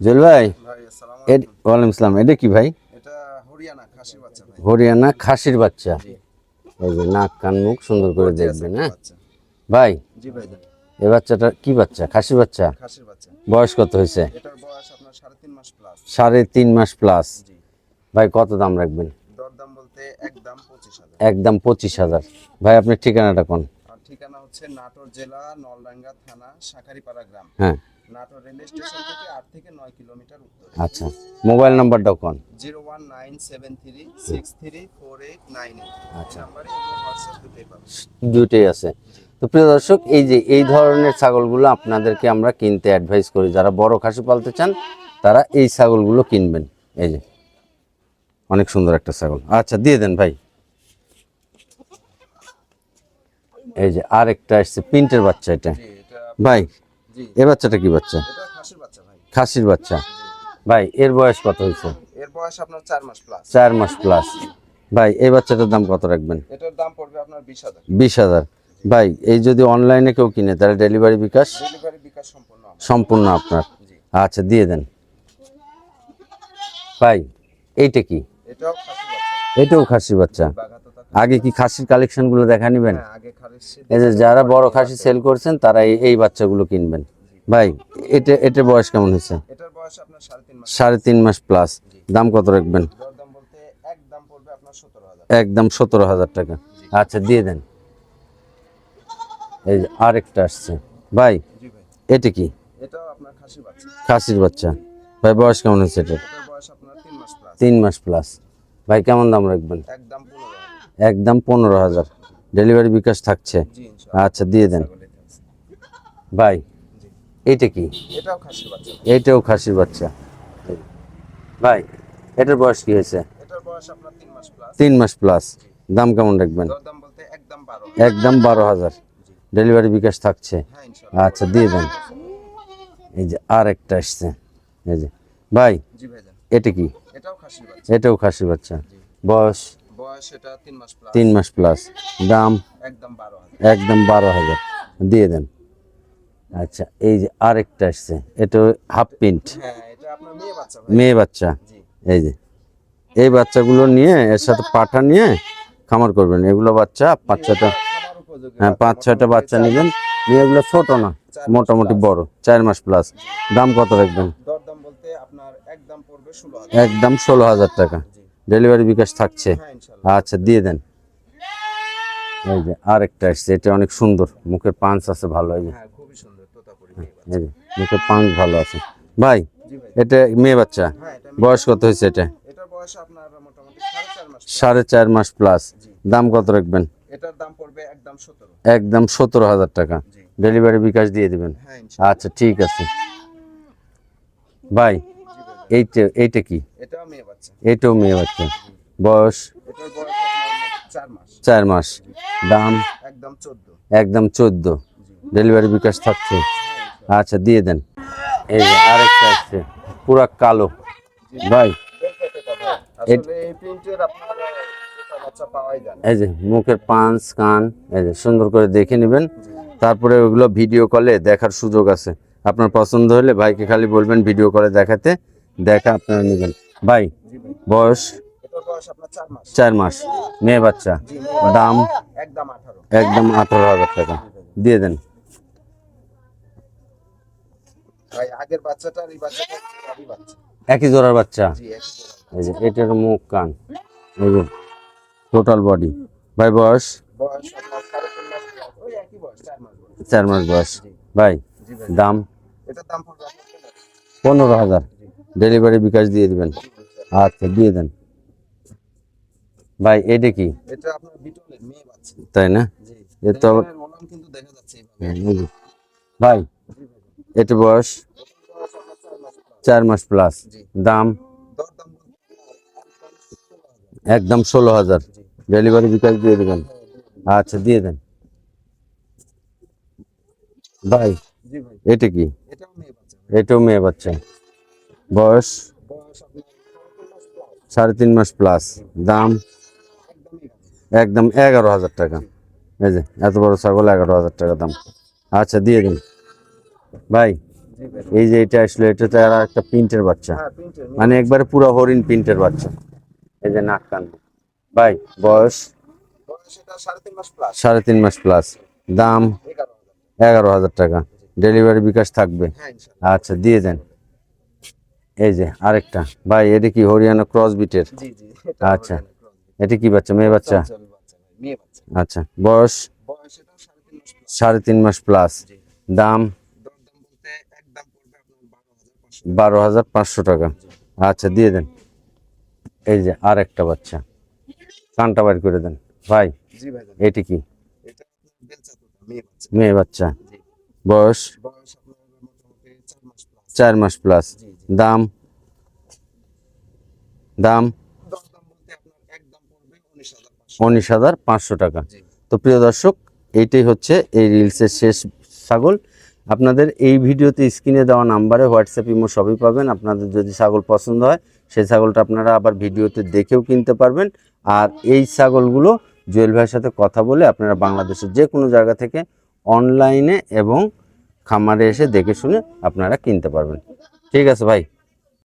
জুয়েল ভাই ওয়ালাইকুম আসসালাম এটা কি ভাই? এটা হরিয়ানা খাসির বাচ্চা এই যে নাক কান মুখ সুন্দর করে দেখবেন হ্যাঁ? ভাই জি ভাই জান এ বাচ্চাটা কি বাচ্চা? খাসির বাচ্চা? বয়স কত হয়েছে? এটার বয়স আপনার সাড়ে তিন মাস প্লাস সাড়ে তিন মাস প্লাস জি। ভাই কত দাম রাখবেন? একদম পঁচিশ হাজার। একদম পঁচিশ হাজার। ভাই আপনার ঠিকানাটা কোন? ঠিকানা হচ্ছে নাটোর জেলা নলডাঙ্গা থানা শাখারিপাড়া গ্রাম। হ্যাঁ। নাটোর রেল স্টেশন থেকে আট থেকে নয় কিলোমিটার উত্তর। আচ্ছা মোবাইল নাম্বারটা কোন? Zero one nine seven three six three four eight nine eight. আচ্ছা। নাম্বারে হোয়াটসঅ্যাপ দুটোই পাবেন। আছে। তো প্রিয় দর্শক এই যে এই ধরনের ছাগলগুলো আপনাদেরকে আমরা কিনতে অ্যাডভাইস করি। যারা বড় খাসি পালতে চান তারা এই ছাগলগুলো কিনবেন। এই যে অনেক সুন্দর একটা ছাগল। আচ্ছা দিয়ে দেন ভাই। এই যে আর একটা আসছে প্রিন্টের বাচ্চা এটা ভাই এ বাচ্চাটা কি বাচ্চা? খাসির বাচ্চা ভাই। এর বয়স কত হয়েছে? এর বয়স আপনার চার মাস প্লাস চার মাস প্লাস ভাই এই বাচ্চাটার দাম কত রাখবেন? এটার দাম পড়বে আপনার বিশ হাজার। বিশ হাজার। ভাই এই যদি অনলাইনে কেউ কিনে তাহলে ডেলিভারি বিকাশ? ডেলিভারি বিকাশ সম্পূর্ণ। সম্পূর্ণ আপনার। আচ্ছা দিয়ে দেন। ভাই এইটা কি? এটাও খাসি বাচ্চা। এটাও খাসির বাচ্চা। আগে কি খাসির কালেকশনগুলো দেখা নেবেন? হ্যাঁ আগে খাসি এই যে যারা বড় খাসি সেল করছেন তারা এই- এই বাচ্চাগুলো কিনবেন। ভাই এটা এটা বয়স কেমন হয়েছে? এটার বয়স আপনার সাড়ে তিন মাস। প্লাস দাম কত রাখবেন? একদম সতেরো হাজার। টাকা। আচ্ছা দিয়ে দেন। এই আরেকটা আসছে। ভাই এটা কি? খাসির বাচ্চা। ভাই বয়স কেমন হয়েছে এটা? এটার বয়স আপনার তিন মাস প্লাস তিন মাস প্লাস ভাই কেমন দাম রাখবেন? একদম পনেরো হাজার। ডেলিভারি বিকাশ থাকছে। জি ইনশাআল্লাহ আচ্ছা দিয়ে দেন। ভাই জি এইটা কি? এটাও খাসির বাচ্চা। এইটাও খাসির বাচ্চা। ভাই এটার বয়স কি হয়েছে? তিন মাস প্লাস দাম কেমন রাখবেন? একদম বারো হাজার। ডেলিভারি বিকাশ থাকছে? হ্যাঁ আচ্ছা দিয়ে দেন। এই যে আর একটা আসছে। এই যে ভাই এটা কি? এটাও খাসির বাচ্চা। বয়স? বয়স এটা তিন মাস প্লাস তিন মাস প্লাস দাম? একদম একদম বারো হাজার। দিয়ে দেন। আচ্ছা এই যে আরেকটা আসছে এটা হাফ প্রিন্ট হ্যাঁ আপনার মেয়ে বাচ্চা এই যে এই বাচ্চাগুলো নিয়ে এর সাথে পাঠা নিয়ে খামার করবেন। এগুলো বাচ্চা পাঁচ ছটা হ্যাঁ পাঁচ মোটামুটি বাচ্চা নেবেন। নিয়ে এগুলো ছোট না মোটামুটি। বড় চার মাস প্লাস দাম কত রাখবেন? একদম ষোলো হাজার। টাকা। ডেলিভারি বিকাশ থাকছে। হ্যাঁ আচ্ছা দিয়ে দেন। এই যে আরেকটা আসছে এটা অনেক সুন্দর। মুখের পাঞ্চ আছে ভালো এই যে। মুখের পাঞ্চ ভালো আছে। ভাই এটা মেয়ে বাচ্চা বয়স কত হয়েছে এটা? সাড়ে চার মাস প্লাস দাম কত রাখবেন? এটার দাম পড়বে একদম সতেরো। একদম সতেরো হাজার টাকা। ডেলিভারি বিকাশ দিয়ে দিবেন? হ্যাঁ আচ্ছা ঠিক আছে। ভাই এইটা এইটা কি? এটাও মেয়ে বাচ্চা। বয়স? চার মাস। দাম? একদম চোদ্দ। একদম চোদ্দ। ডেলিভারি বিকাশ থাকছে। আচ্ছা দিয়ে দেন। এই যে আরেকটা আসছে পুরা কালো। ভাই এই যে মুখের পাঁচ কান এই যে সুন্দর করে দেখে নেবেন। তারপরে ওগুলো ভিডিও কলে দেখার সুযোগ আছে। আপনার পছন্দ হলে ভাইকে খালি বলবেন ভিডিও কলে দেখাতে দেখা আপনারা নেবেন। ভাই বয়স? চার মাস। মেয়ে বাচ্চা? দাম? একদম আঠারো হাজার টাকা। দিয়ে দেন। ভাই আগের বাচ্চাটা আর এই বাচ্চাটা একই বাচ্চা। একই জোড়ার বাচ্চা? জি একই জোড়া। এই যে এটার মুখ কান। এই যে টোটাল বডি ভাই বয়স? বয়স মাস বয়স। ওই একই বয়স চার মাস বয়স। চার মাস বয়স। ভাই দাম? পনেরো। হাজার। ডেলিভারি বিকাশ দিয়ে দিবেন। আচ্ছা দিয়ে দেন। ভাই এটা কি? এটা আপনার বিটলের মেয়ে বাচ্চা। তাই না? জি। এ তো আবার- ওলান কিন্তু দেখা যাচ্ছে এইভাবে। হ্যাঁ, ভাই এটা বয়স চার মাস প্লাস দাম? একদম ষোলো হাজার। ডেলিভারি বিকাশ দিয়ে দিবেন। আচ্ছা দিয়ে দেন। ভাই এটা কি? এটাও মেয়ে বাচ্চা। বয়স। সাড়ে তিন মাস প্লাস দাম? একদম এগারো হাজার টাকা। এই যে এত বড় ছাগল এগারো হাজার টাকা দাম। আচ্ছা দিয়ে দিন। ভাই এই যে এটা আসলো এটা তো আর একটা প্রিন্টের বাচ্চা। হ্যাঁ মানে একবারে পুরো হরিণ প্রিন্টের বাচ্চা। এই যে নাক কান। ভাই বয়স? সাড়ে তিন মাস প্লাস দাম? এগারো হাজার। টাকা। ডেলিভারি বিকাশ থাকবে? হ্যাঁ আচ্ছা দিয়ে দেন। এই যে আরেকটা। ভাই এটা কি হরিয়ানা ক্রস বিটের আচ্ছা। এটা কি বাচ্চা? মেয়ে বাচ্চা? আচ্ছা বয়স? সাড়ে তিন মাস প্লাস দাম দরদাম বলতে একদম পড়বে আপনার বারো হাজার পাঁচশো টাকা। আচ্ছা দিয়ে দেন। এই যে আর একটা বাচ্চা। কানটা বাইর করে দেন। ভাই এটি কি? মেয়ে বাচ্চা বয়স? চার মাস প্লাস দাম? দাম? উনিশ হাজার পাঁচশো। টাকা। তো প্রিয় দর্শক এইটাই হচ্ছে এই রিলসের শেষ ছাগল। আপনাদের এই ভিডিওতে স্ক্রিনে দেওয়া নাম্বারে হোয়াটসঅ্যাপ ইমো সবই পাবেন। আপনাদের যদি ছাগল পছন্দ হয়, সেই ছাগলটা আপনারা আবার ভিডিওতে দেখেও কিনতে পারবেন। আর এই ছাগলগুলো জুয়েল ভাইয়ের সাথে কথা বলে আপনারা বাংলাদেশের যে কোনো জায়গা থেকে অনলাইনে এবং খামারে এসে দেখে শুনে আপনারা কিনতে পারবেন। ঠিক আছে ভাই।